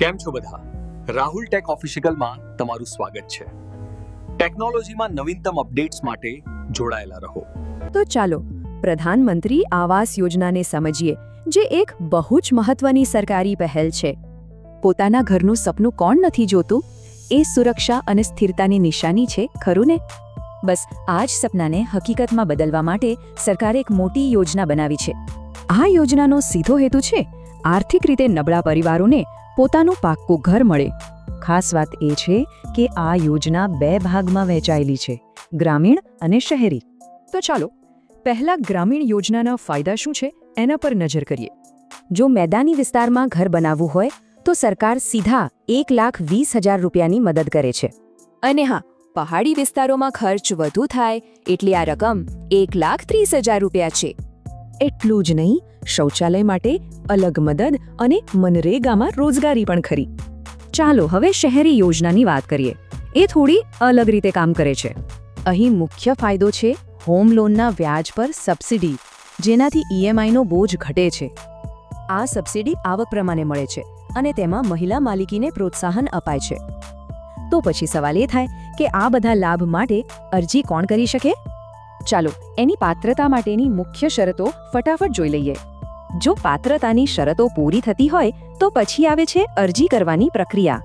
કેમ છો બધા? રાહુલ ટેક ઓફિશિયલમાં તમારું સ્વાગત છે. ટેકનોલોજીમાં નવીનતમ અપડેટ્સ માટે જોડાયેલા રહો. તો ચાલો, પ્રધાનમંત્રી આવાસ યોજનાને સમજીએ, જે એક બહુ જ મહત્વની સરકારી પહેલ છે. પોતાના ઘરનું સપનું કોણ નથી જોતું? એ સુરક્ષા અને સ્થિરતાની નિશાની છે, ખરું ને? બસ, આ જ સપનાને હકીકતમાં બદલવા માટે સરકારે એક મોટી યોજના બનાવી છે. આ યોજનાનો સીધો હેતુ છે આર્થિક રીતે નબળા પરિવારોને પોતાનું પાક્કું ઘર મળે. ખાસ વાત એ છે કે આ યોજના બે ભાગમાં વહેંચાયેલી છે, ગ્રામીણ અને શહેરી. તો ચાલો, પહેલા ગ્રામીણ યોજનાના ફાયદા શું છે એના પર નજર કરીએ. જો મેદાની વિસ્તારમાં ઘર બનાવવું હોય, તો સરકાર સીધા એક લાખ વીસ હજાર રૂપિયાની મદદ કરે છે. અને હા, પહાડી વિસ્તારોમાં ખર્ચ વધુ થાય એટલે આ રકમ એક લાખ ત્રીસ હજાર રૂપિયા છે. એટલું જ નહીં, શૌચાલય માટે અલગ મદદ અને મનરેગામાં રોજગારી પણ ખરી. ચાલો હવે શહેરી યોજનાની વાત કરીએ. એ થોડી અલગ રીતે કામ કરે છે. અહીં મુખ્ય ફાયદો છે હોમ લોનના વ્યાજ પર સબસિડી, જેનાથી ઈએમઆઈનો બોજ ઘટે છે. આ સબસિડી આવક પ્રમાણે મળે છે અને તેમાં મહિલા માલિકીને પ્રોત્સાહન અપાય છે. તો પછી સવાલ એ થાય કે આ બધા લાભ માટે અરજી કોણ કરી શકે? ચાલો એની પાત્રતા માટેની મુખ્ય શરતો ફટાફટ જોઈ લઈએ. જો પાત્રતાની શરતો પૂરી થતી હોય, તો પછી આવે છે અરજી કરવાની પ્રક્રિયા.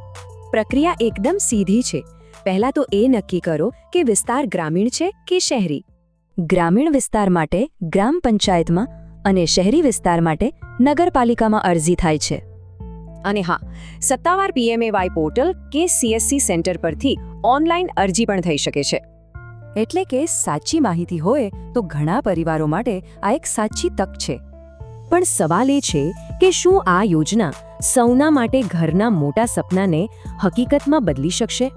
પ્રક્રિયા એકદમ સીધી છે. પહેલા તો એ નક્કી કરો કે વિસ્તાર ગ્રામીણ છે કે શહેરી. ગ્રામીણ વિસ્તાર માટે ગ્રામ પંચાયતમાં અને શહેરી વિસ્તાર માટે નગરપાલિકામાં અરજી થાય છે. અને હા, સત્તાવાર પીએમએવાય પોર્ટલ કે સીએસસી સેન્ટર પરથી ઓનલાઈન અરજી પણ થઈ શકે છે. એટલે કે સાચી માહિતી હોય તો ઘણા પરિવારો માટે આ એક સાચી તક છે. પણ સવાલ એ છે કે શું આ યોજના સૌના માટે ઘરના મોટા સપનાને હકીકતમાં બદલી શકશે?